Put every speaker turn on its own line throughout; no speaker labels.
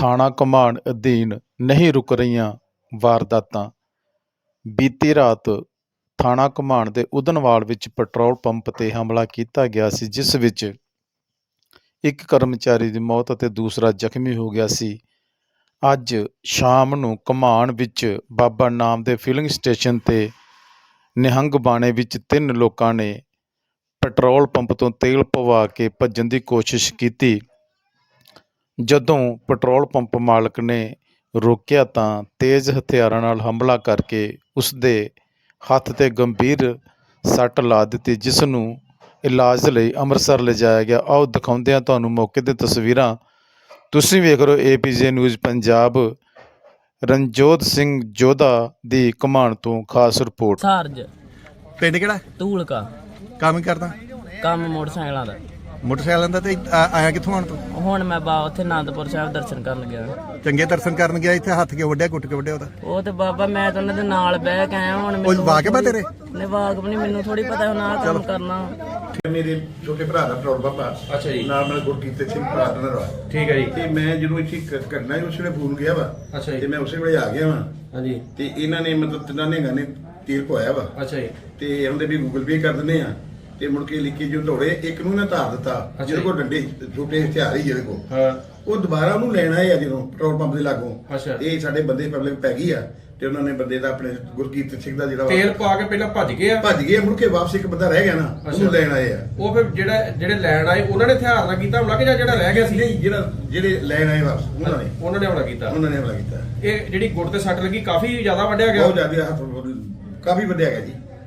ਥਾਣਾ ਘਮਾਣ ਅਧੀਨ ਨਹੀਂ ਰੁਕ ਰਹੀਆਂ ਵਾਰਦਾਤਾਂ। ਬੀਤੀ ਰਾਤ ਥਾਣਾ ਘਮਾਣ ਦੇ ਉਦਨਵਾਲ ਵਿੱਚ ਪੈਟਰੋਲ ਪੰਪ 'ਤੇ ਹਮਲਾ ਕੀਤਾ ਗਿਆ ਸੀ, ਜਿਸ ਵਿੱਚ ਇੱਕ ਕਰਮਚਾਰੀ ਦੀ ਮੌਤ ਅਤੇ ਦੂਸਰਾ ਜ਼ਖਮੀ ਹੋ ਗਿਆ ਸੀ। ਅੱਜ ਸ਼ਾਮ ਨੂੰ ਘਮਾਣ ਵਿੱਚ ਬਾਬਾ ਨਾਮ ਦੇ ਫਿਲਿੰਗ ਸਟੇਸ਼ਨ 'ਤੇ ਨਿਹੰਗ ਬਾਣੇ ਵਿੱਚ ਤਿੰਨ ਲੋਕਾਂ ਨੇ ਪੈਟਰੋਲ ਪੰਪ ਤੋਂ ਤੇਲ ਪਵਾ ਕੇ ਭੱਜਣ ਦੀ ਕੋਸ਼ਿਸ਼ ਕੀਤੀ। ਜਦੋਂ ਪੈਟਰੋਲ ਪੰਪ ਮਾਲਕ ਨੇ ਰੋਕਿਆ ਤਾਂ ਤੇਜ਼ ਹਥਿਆਰਾਂ ਨਾਲ ਹਮਲਾ ਕਰਕੇ ਉਸ ਦੇ ਹੱਥ ਤੇ ਗੰਭੀਰ ਸੱਟ ਲਾ ਦਿੱਤੀ ਜਿਸ ਨੂੰ ਇਲਾਜ ਲਈ ਅੰਮ੍ਰਿਤਸਰ ਲਿਜਾਇਆ ਗਿਆ। ਆਓ ਦਿਖਾਉਂਦੇ ਹਾਂ ਤੁਹਾਨੂੰ ਮੌਕੇ ਤੇ ਤਸਵੀਰਾਂ। ਤੁਸੀਂ ਵੇਖ ਰਹੇ ਹੋ ਏਪੀਜੇ ਨਿਊਜ਼ ਪੰਜਾਬ। ਰਣਜੋਤ ਸਿੰਘ ਜੋਧਾ ਦੀ ਕਮਾਨ ਤੋਂ ਖਾਸ ਰਿਪੋਰਟ।
ਸਾਰਜ।
ਪਿੰਡ ਕਿਹੜਾ?
ਧੂਲਕਾ।
ਕੰਮ ਕਰਦਾ?
ਕੰਮ ਮੋਟਰਸਾਈਕਲਾਂ ਦਾ।
ਮੋਟਰਸਾਈਕਲਾਂ ਦਾ ਤੇ ਆ- ਆਇਆ ਕਿੱਥੋਂ ਆਣ ਤੂੰ
ਹੁਣ ਮੈਂ ਬਾ ਉੱਥੇ ਆਨੰਦਪੁਰ ਸਾਹਿਬ ਦਰਸ਼ਨ ਕਰਨ ਗਿਆ।
ਚੰਗੇ ਦਰਸ਼ਨ ਕਰਨ ਗਿਆ ਇੱਥੇ ਹੱਥ ਕੇ ਵੱਡਿਆ ਗੁੱਟ ਕੇ ਵੱਡਿਆ ਉਹਦਾ?
ਉਹ ਤੇ ਬਾਬਾ ਮੈਂ ਤਾਂ ਉਹਨਾਂ ਦੇ ਨਾਲ ਬਹਿ ਕੇ ਆਇਆ ਹੁਣ
ਉਹ ਵਾਕਿਬ ਆ ਤੇਰੇ?
ਨੇ ਵਾਕਬ ਨਹੀਂ ਮੈਨੂੰ ਥੋੜੀ ਪਤਾ ਹੁਣ ਆਹ ਕੰਮ ਕਰਨਾ।
ਮੇਰੇ ਛੋਟੇ ਭਰਾ ਦਾ ਪੰਪ ਆ।
ਅੱਛਾ ਜੀ।
ਨਾਲ ਨਾਲ ਗੁਰਕੀਰਤ ਸਿੰਘ ਪਾਰਟਨਰ ਵਾ
ਠੀਕ ਹੈ ਜੀ।
ਤੇ ਮੈਂ ਜਦੋਂ ਇੱਥੇ ਕ- ਕਰਨਾ ਸੀ ਉਸ ਵੇਲੇ ਫੋਨ ਗਿਆ ਵਾ।
ਅੱਛਾ ਜੀ।
ਤੇ ਮੈਂ ਉਸੇ ਵੇਲੇ ਆ ਗਿਆ ਵਾ।
ਹਾਂਜੀ।
ਤੇ ਇਹਨਾਂ ਨੇ ਮਤਲਬ ਤਿੰਨਾਂ ਨੇ ਗਾਣੇ ਤੀਰ ਪਵਾਇਆ ਵਾ।
ਅੱਛਾ ਜੀ।
ਤੇ ਉਹਦੇ ਵੀ ਗੂਗਲ ਪੇ ਕਰ ਦਿੰਦੇ ਆ। ਤੇ ਮੁੜ ਕੇ ਲਿਖੀ ਜੋ ਦੌੜੇ ਇੱਕ ਨੂੰ ਨਾ ਧਾਰ ਦਿੱਤਾ
ਅੱਛਾ
ਜਿਹਦੇ
ਜੀ।
ਕੋਲ ਡੰਡੇ ਛੋਟੇ ਹਥਿਆਰ ਹੀ ਜਿਹਦੇ ਕੋਲ।
ਹਾਂ।
ਉਹ ਦੁਬਾਰਾ ਉਹਨੂੰ ਲੈਣ ਆ ਜਦੋਂ ਪੈਟਰੋਲ ਪੰਪ ਦੇ ਲਾਗੋਂ। ਇਹ ਸਾਡੇ ਬੰਦੇ ਪਬਲਿਕ ਪੈ ਗਈ ਆ ਤੇ ਉਹਨਾਂ ਨੇ ਬੰਦੇ ਦਾ ਆਪਣੇ ਗੁਰਕੀਰਤ ਸਿੰਘ ਦਾ ਜਿਹੜਾ
ਤੇਲ ਪਾ ਕੇ ਪਹਿਲਾਂ ਭੱਜ ਗਏ ਆ?
ਭੱਜ ਗਏ ਮੁੜ ਕੇ ਵਾਪਸ ਇੱਕ ਬੰਦਾ ਰਹਿ ਗਿਆ ਨਾ ਉਹਨੂੰ। ਲੈਣ ਆਏ ਆ।
ਉਹ ਫਿਰ ਜਿਹੜਾ ਜਿਹੜੇ ਲੈਣ ਆਏ ਉਹਨਾਂ ਨੇ ਹਥਿਆਰ ਨਾਲ ਕੀਤਾ ਹਮਲਾ ਕਿ ਜਾਂ ਜਿਹੜਾ ਰਹਿ ਗਿਆ ਸੀ?
ਨਹੀਂ ਜਿਹੜਾ ਜਿਹੜੇ ਲੈਣ ਆਏ ਵਾਪਸ ਉਹਨਾਂ ਨੇ।
ਉਹਨਾਂ ਨੇ ਹਮਲਾ ਕੀਤਾ।
ਉਹਨਾਂ ਨੇ ਹਮਲਾ ਕੀਤਾ।
ਇਹ ਜਿਹੜੀ ਗੁੱਟ ਤੇ ਸੱਟ ਲੱਗੀ ਕਾਫੀ ਜ਼ਿਆਦਾ ਵੱਢਿਆ ਗਿਆ?
ਬਹੁਤ ਜ਼ਿਆਦਾ ਕਾਫੀ ਵੱਡਿਆ ਗਿਆ ਜੀ।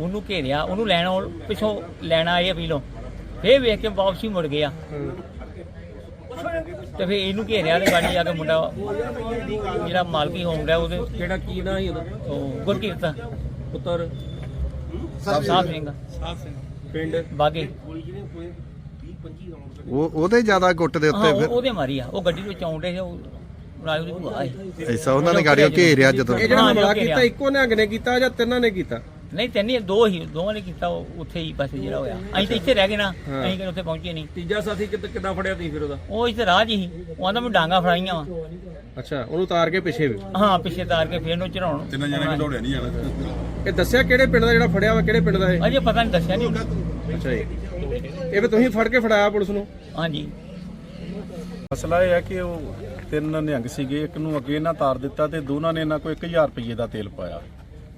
ਉਹਨੂੰ ਘੇਰਿਆ ਉਹਨੂੰ ਲੈਣ ਆਉਣ- ਪਿੱਛੋਂ ਲੈਣ ਆਏ ਆ ਪੀਲੋਂ ਫੇਰ ਵੇਖ ਕੇ ਵਾਪਸੀ ਮੁੜ ਗਏ ਆ। ਤੇ ਫੇਰ ਇਹਨੂੰ ਘੇਰਿਆ ਤੇ ਗਾੜੀ ਆ ਕੇ ਮੁੰਡਾ ਜਿਹੜਾ ਮਾਲਕੀ ਹੋਮ ਰਿਹਾ ਉਹਦੇ।
ਕਿਹੜਾ ਕੀ ਨਾ ਹੀ ਉਹਦਾ?
ਉਹ ਗੁਰਕੀਰਤ।
ਪੁੱਤਰ?
ਸਾਹਿਬ ਸਿੰਘ।
ਪਿੰਡ?
ਬਾਗੇ।
ਉਹ ਉਹਦੇ ਜ਼ਿਆਦਾ ਗੁੱਟ ਦੇ
ਹਾਂ
ਉੱਤੇ
ਉਹ-
ਫਿਰ?
ਉਹਦੇ ਮਾਰੀ ਆ। ਉਹ ਗੱਡੀ ਵਿੱਚ ਆਉਂਦੇ ਸੀ ਉਹ ਨਾਲ ਉਹਦੀ ਭੂਆ ਸੀ।
ਐਸਾ ਉਹਨਾਂ ਨੇ ਗਾੜੀਆਂ ਘੇਰਿਆ ਜਦੋਂ?
ਇਹ ਜਿਹੜਾ
ਹਾਂ,
ਹਮਲਾ
ਘੇਰਿਆ।
ਕੀਤਾ ਇੱਕੋ ਨਿਹੰਗ ਨੇ ਕੀਤਾ ਜਾਂ ਤਿੰਨਾਂ ਨੇ ਕੀਤਾ?
ਨਹੀਂ ਤੈਨੂੰ ਦੋ ਹੀ ਦੋਵਾਂ ਨੇ ਕੀਤਾ ਉਹ ਉੱਥੇ ਹੀ ਬਸ ਜਿਹੜਾ ਹੋਇਆ। ਅਸੀਂ ਤਾਂ ਇੱਥੇ ਰਹਿ ਗਏ ਨਾ। ਅਸੀਂ ਕਿ ਉੱਥੇ ਪਹੁੰਚੇ ਨਹੀਂ।
ਤੀਜਾ ਸਾਥੀ ਕਿੱਦਾਂ ਫੜਿਆ ਤੁਸੀਂ ਫਿਰ ਉਹਦਾ?
ਉਹ ਇੱਥੇ ਰਾਹ 'ਚ ਹੀ ਉਹ ਆਂਦਾ ਮੈਂ ਡਾਂਗਾ ਫੜਾਈਆਂ ਵਾ।
ਅੱਛਾ ਉਹਨੂੰ ਉਤਾਰ ਕੇ ਪਿੱਛੇ ਵੀ?
ਹਾਂ ਪਿੱਛੇ ਤਾਰ ਕੇ ਫੇਰ ਨੂੰ ਚੜਾਉਣ ਤਿੰਨ ਜਣੇ ਦੌੜਿਆ ਨਹੀਂ
ਇਹ ਦੱਸਿਆ ਕਿਹੜੇ ਪਿੰਡ ਦਾ ਜਿਹੜਾ ਫੜਿਆ ਵਾ ਕਿਹੜੇ ਪਿੰਡ ਦਾ ਇਹ?
ਅਜੇ ਪਤਾ ਨਹੀਂ ਦੱਸਿਆ ਨਹੀਂ।
ਅੱਛਾ ਜੀ। ਇਹ ਵੀ ਤੁਸੀਂ ਫੜ ਕੇ ਫੜਾਇਆ ਪੁਲਿਸ ਨੂੰ?
ਹਾਂਜੀ।
ਮਸਲਾ ਇਹ ਹੈ ਕਿ ਉਹ ਤਿੰਨ ਨਿਹੰਗ ਸੀਗੇ ਇੱਕ ਨੂੰ ਅੱਗੇ ਨਾ ਤਾਰ ਦਿੱਤਾ ਤੇ ਦੋਨਾਂ ਨੇ ਇਹਨਾਂ ਕੋਲ 1000 ਰੁਪਏ ਦਾ ਤੇਲ ਪਾਇਆ।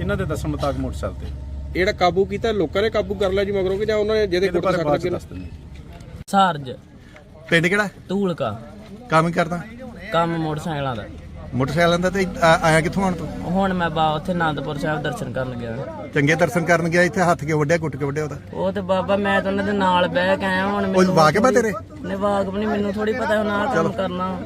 ਇਹਨਾਂ ਦੇ ਦੱਸਣ ਮੁਤਾਬਕ ਮੋਟਰਸਾਈਕਲ ਤੇ।
ਇਹ ਜਿਹੜਾ ਕਾਬੂ ਕੀਤਾ ਲੋਕਾਂ ਨੇ ਕਾਬੂ ਕਰ ਲਿਆ ਜੀ ਮਗਰੋਂ ਕਿ ਜਾਂ ਉਹਨਾਂ ਨੇ ਜਿਹਦੇ
ਇਹਦੇ
ਗੁੱਟ
ਬਾਰੇ ਬਾਅਦ ਚ
ਲੱਗੇ
ਦੱਸ ਦਿੰਦੇ
ਸਾਰਜ।
ਪਿੰਡ ਕਿਹੜਾ?
ਧੂਲਕਾ।
ਕੰਮ ਹੀ ਕਰਦਾ?
ਕੰਮ ਮੋਟਰਸਾਈਕਲਾਂ ਦਾ।
ਮੋਟਰਸਾਈਕਲਾਂ ਦਾ ਤੇ ਆ- ਆਇਆ ਕਿੱਥੋਂ ਆਣ ਤੂੰ?
ਹੁਣ ਮੈਂ ਬਾ ਉੱਥੇ ਆਨੰਦਪੁਰ ਸਾਹਿਬ ਦਰਸ਼ਨ ਕਰਨ ਗਿਆ।
ਚੰਗੇ ਦਰਸ਼ਨ ਕਰਨ ਗਿਆ ਇੱਥੇ ਹੱਥ ਕੇ ਵੱਡਿਆ ਗੁੱਟ ਕੇ ਵੱਡਿਆ ਉਹਦਾ?
ਉਹ ਤੇ ਬਾਬਾ ਮੈਂ ਤਾਂ ਉਹਨਾਂ ਦੇ ਨਾਲ ਬਹਿ ਕੇ ਆਇਆ ਹੁਣ
ਉਹ ਵਾਕਿਬ ਆ ਤੇਰੇ?
ਨੇ ਵਾਕਬ ਨਹੀਂ ਮੈਨੂੰ ਥੋੜੀ ਪਤਾ ਹੁਣ ਆਹ ਕੰਮ ਕਰਨਾ।